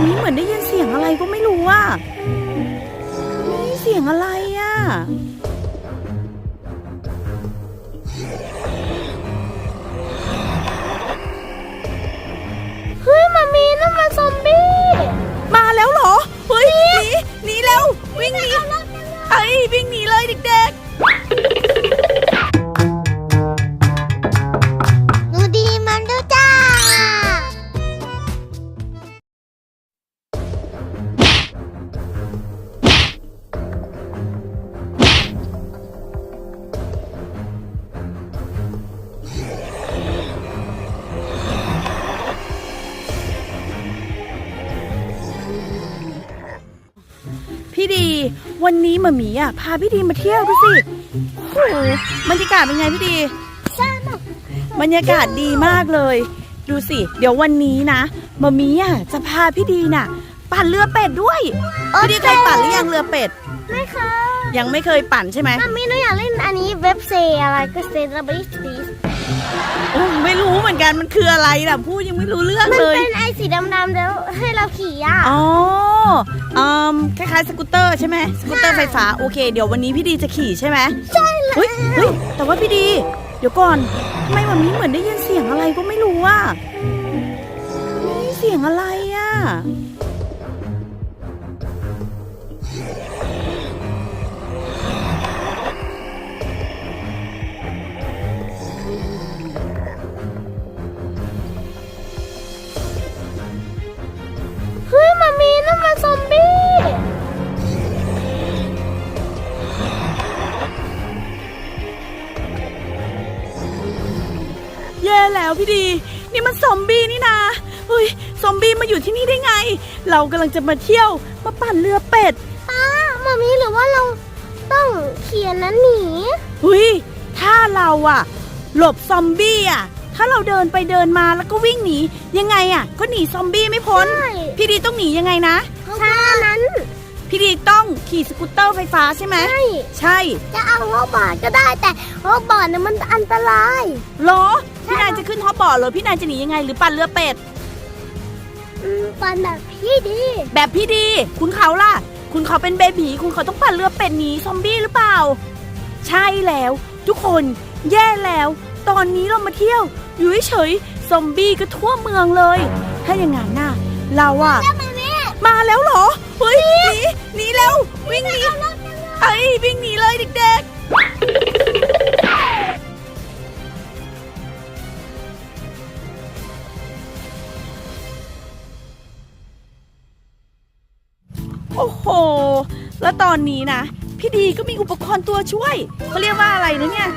มามีเหมือนได้ยินเสียงอะไรก็ไม่รู้อะนี่เสียงอะไรอะ พี่ดี วันนี้มามีอะพาพี่ดีมาเที่ยวดูสิโอ้โหบรรยากาศเป็นไงพี่ดีใช่ไหมบรรยากาศดีมากเลย ดูสิ เดี๋ยววันนี้นะมามีอะจะพาพี่ดีน่ะ ปั่นเรือเป็ดด้วยพี่ดีเคยปั่นหรือยังเรือเป็ด ไม่ค่ะยังไม่เคยปั่นใช่ไหมมามีหนูอยากเล่นอันนี้เว็บเซอะไรก็เซระบริสตีโอ้ไม่รู้เหมือนกันมันคืออะไรล่ะพูดยังไม่รู้เรื่องมันเลยเป็นไอสีดำๆแล้วให้เราขี่อะ อ๋ออืม คล้ายๆสกูตเตอร์ใช่ไหมสกูตเตอร์ไฟฟ้าโอเค เดี๋ยววันนี้พี่ดีจะขี่ใช่ไหมใช่เลยเฮ้ยเฮ้ยแต่ว่าพี่ดี เดี๋ยวก่อนทำไมวันนี้เหมือนได้ยินเสียงอะไรก็ไม่รู้อะนี่เสียงอะไรอะ พี่ดี นี่มันซอมบี้นี่นาเฮ้ยซอมบี้มาอยู่ที่นี่ได้ไง เรากำลังจะมาเที่ยวมาปั่นเรือเป็ดป้ามามีหรือว่าเราต้องเขียนนั้นหนีเฮ้ยถ้าเราอะหลบซอมบี้อะถ้าเราเดินไปเดินมาแล้วก็วิ่งหนียังไงอะก็หนีซอมบี้ไม่พ้นใช่พี่ดีต้องหนียังไงนะถ้านั้น พี่ดีต้องขี่สกูตเตอร์ไฟฟ้าใช่ไหม ใช่ ใช่ จะเอาโรบอทก็ได้แต่โรบอทเนี่ยมันอันตราย เหรอ พี่นายจะขึ้นฮอปบอร์ดเหรอ พี่นายจะหนียังไงหรือปั่นเรือเป็ด อืมปันแบบพี่ดี แบบพี่ดี คุณเขาล่ะ คุณเขาเป็นเบบีคุณเขาต้องปั่นเรือเป็ดหนีซอมบี้หรือเปล่า ใช่แล้ว ทุกคนแย่แล้ว ตอนนี้เรามาเที่ยว อยู่เฉยๆซอมบี้ก็ทั่วเมืองเลย ถ้าอย่างงั้นน่ะเราอะมามีมาแล้วเหรอ เฮ้ย แล้วตอนนี้นะ พี่ดีก็มีอุปกรณ์ตัวช่วยเขาเรียกว่าอะไรนะเนี่ย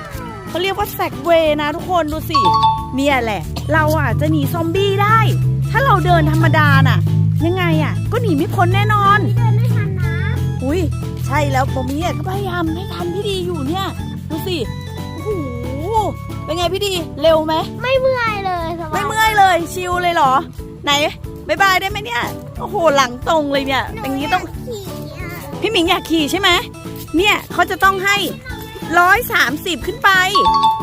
เขาเรียกว่าแซกเวย์นะทุกคนดูสิเนี่ยแหละ เราอะจะหนีซอมบี้ได้ ถ้าเราเดินธรรมดาน่ะ ยังไงอะ ก็หนีไม่พ้นแน่นอนเดินไม่ทันนะอุ้ยใช่แล้วผมเนี่ยก็พยายามให้ทันพี่ดีอยู่เนี่ยดูสิโอ้โหเป็นไงพี่ดีเร็วไหมไม่เมื่อยเลยสบาไม่เมื่อยเลยชิลเลยเหรอ ไหน บายบายได้ไหมเนี่ย โอ้โห หลังตรงเลยเนี่ยอย่างนี้ต้อง ขี่อะพี่หมิงอยากขี่ใช่ไหม เนี่ยเขาจะต้องให้ร้อยสามสิบขึ้นไป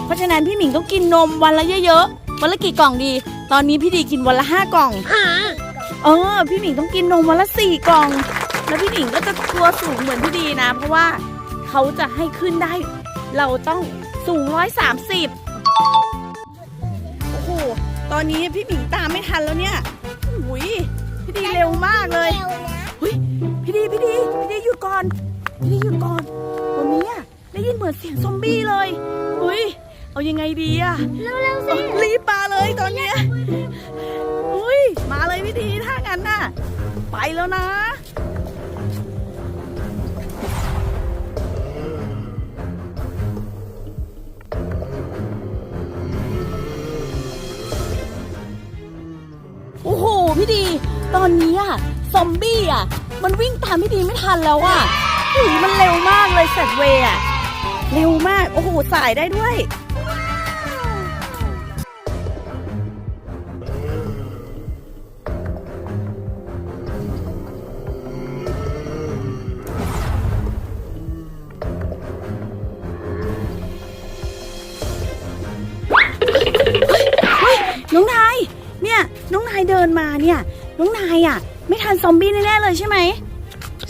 เพราะฉะนั้นพี่หมิงต้องกินนมวันละเยอะๆ วันละกี่กล่องดี ตอนนี้พี่ดีกินวันละห้ากล่อง เออ พี่หมิงต้องกินนมวันละสี่กล่อง แล้วพี่หมิงก็จะตัวสูงเหมือนพี่ดีนะ เพราะว่าเขาจะให้ขึ้นได้ เราต้องสูงร้อยสามสิบโอ้โห ตอนนี้พี่หมิงตามไม่ทันแล้วเนี่ย หุยพี่ดีเร็วมากเลยเร็วนะเฮ้ยพี่ดีพี่ดีพี่ดีหยุดก่อน พี่ดีหยุดก่อนวันนี้อะได้ยินเหมือนเสียงซอมบี้เลยเฮ้ยเอายังไงดีอะเร็วๆสิรีบมาเลยตอนเนี้ยเฮ้ยมาเลยพี่ดีถ้างั้นน่ะ ไปแล้วนะ ดี ตอนนี้อะซอมบี้อะมันวิ่งตามพี่ดีไม่ทันแล้วอะหุยมันเร็วมากเลยแซดเวย์อะเร็วมาก โอ้โหสายได้ด้วย เฮ้ยน้องนายเนี่ยน้องนายเดินมาเนี่ยน้องนาายอะ ไม่ทันซอมบี้แน่ๆเลยใช่ไหม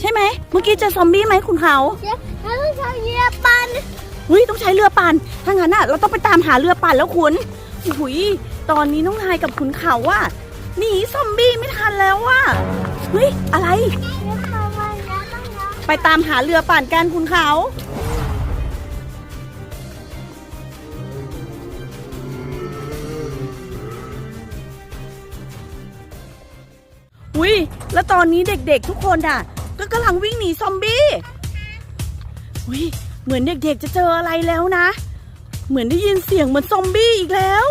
ใช่ไหมเมื่อกี้เจอซอมบี้ไหมคุณเขาเดี๋ยวเราต้องใช้เรือปั่นเฮ้ยต้องใช้เรือปั่นถ้างั้นอะเราต้องไปตามหาเรือปั่นแล้วคุณหุยตอนนี้น้องนายกับขุนเขาอะหนีซอมบี้ไม่ทันแล้วว่ะเฮ้ยอะไรเรือปั่นมาแล้วต้องแล้วไปตามหาเรือปั่นกันคุณเขาุ้ยแล้วตอนนี้เด็กๆทุกคนอะ ก็กำลังวิ่งหนีซอมบี้อุ้ยเหมือนเด็กๆจะเจออะไรแล้วนะ เหมือนได้ยินเสียงเหมือนซอมบี้อีกแล้ว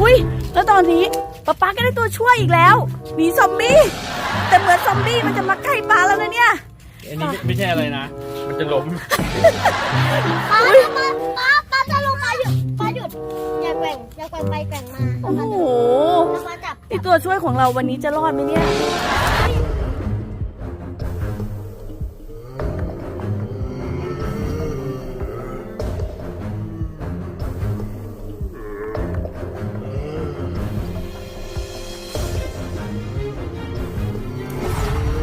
อุ้ยแล้วตอนนี้ป๊าป๊าก็ได้ตัวช่วยอีกแล้วหนีซอมบี้แต่เหมือนซอมบี้มันจะมาใกล้ป๊าแล้วนะเนี่ย อันนี้ไม่ไม่ใช่อะไรนะ มันจะล้มป้าป้าป้าป้าจะลงมาหยุดป้าหยุดอย่าแกว่งอย่าแกว่งไปแกว่งมาโอ้โหแล้วมาจับไอตัวช่วยของเราวันนี้จะรอดไหมเนี่ย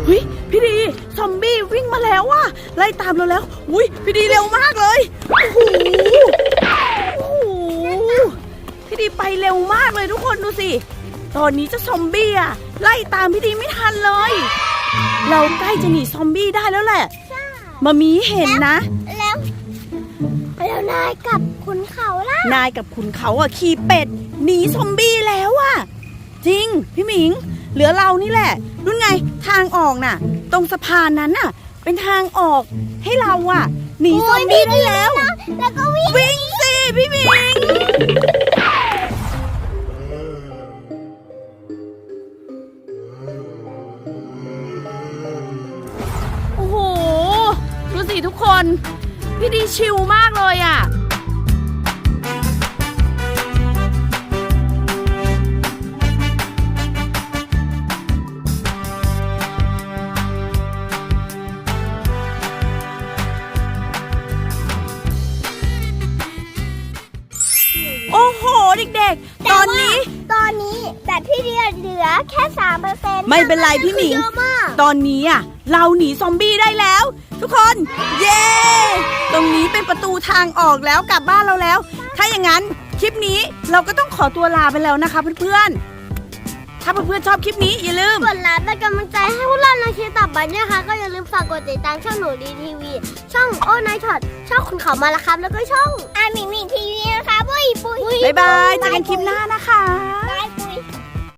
เฮ้ย พี่ดีซอมบี้วิ่งมาแล้วว่ะไล่ตามเราแล้ว อุ้ยพี่ดีเร็วมากเลยโอ้โหโอ้โหพี่ดีไปเร็วมากเลยทุกคนดูสิ ตอนนี้เจะซอมบี้อะไล่ตามพี่ดีไม่ทันเลย เราใกล้จะหนีซอมบี้ได้แล้วแหละมามีเห็นนะ แล้วแล้วนายกับขุนเขาล่ะ นายกับขุนเขาอะขี่เป็ดหนีซอมบี้แล้วอะจริง พี่หมิง เหลือเรานี่แหละรุ่นไงทางออกน่ะ ตรงสะพานนั้นน่ะ เป็นทางออกให้เราอะ หนีซอมบี้ได้แล้ว แล้วก็วิ่งวิ่งสิพี่หมิงโอ้โห ดูสิทุกคน พี่ดีชิลมากเลยอะ นี้แต่พี่เดียเหลือแค่สามเปอร์เซ็นต์ไม่เป็นไรพี่หมิงเยอะมากตอนนี้อะเราหนีซอมบี้ได้แล้ว ทุกคน เย้ ตรงนี้เป็นประตูทางออกแล้วกลับบ้านเราแล้ว ถ้าอย่างนั้นคลิปนี้เราก็ต้องขอตัวลาไปแล้วนะคะเพื่อนๆ ถ้าเพื่อนๆชอบคลิปนี้อย่าลืม กดไลค์เป็นกำลังใจให้พวกเราในคลิปต่อไปด้วยค่ะก็อย่าลืมฝากกดติดตามช่องหนูดีทีวี ช่องโอ้นายช็อตช่องคุณเขามาละครับ แล้วก็ช่องอามิมิทีวีนะคะปุ้ยปุ้ยบ๊ายบายเจอกันคลิปหน้านะคะ